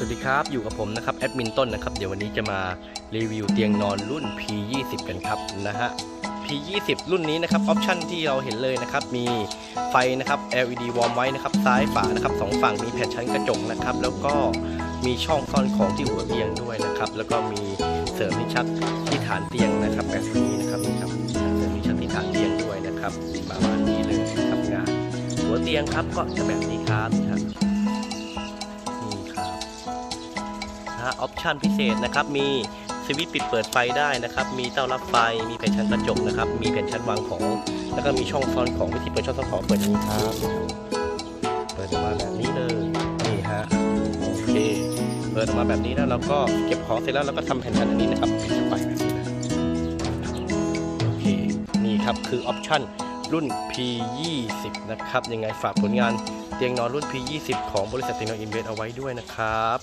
สวัสดีครับ อยู่กับผมนะครับแอดมินต้นนะครับ เดี๋ยววันนี้จะมารีวิวเตียงนอนรุ่น P20 กันครับนะฮะ P20 รุ่นนี้นะครับออปชันที่เราเห็นเลยนะครับ มีไฟนะครับ LED วอร์มไว้นะครับ ซ้ายฝานะครับสองฝั่งมีแผ่นชั้นกระจกนะครับ แล้วก็มีช่องซ่อนของที่หัวเตียงด้วยนะครับ แล้วก็มีเสริมลิ้นชักที่ฐานเตียงนะครับแบบนี้นะครับนี่ครับเสริมลิ้นชักที่ฐานเตียงด้วยนะครับประมาณนี้เลยนะครับงานหัวเตียงครับก็จะแบบนี้ครับครับ นะฮะออปชันพิเศษนะครับ มีสวิตช์ปิดเปิดไฟได้นะครับ มีเต้ารับไฟ มีแผ่นชั้นกระจกนะครับ มีแผ่นชั้นวางของ แล้วก็มีช่องซ่อนของวิธีเปิดช่องซ่อนของเปิดอย่างนี้ครับ เปิดออกมาแบบนี้เลย นี่ฮะ โอเค เปิดออกมาแบบนี้แล้วเราก็เก็บของเสร็จแล้วเราก็ทำแผ่นชั้นอันนี้นะครับปิดเข้าไปแบบนี้เลยโอเค นี่ครับคือออปชันรุ่น P20 นะครับ ยังไงฝากผลงานเตียงนอนรุ่น P20 ของบริษัทเตียงนอนอินเวสเอาไว้ด้วยนะครับ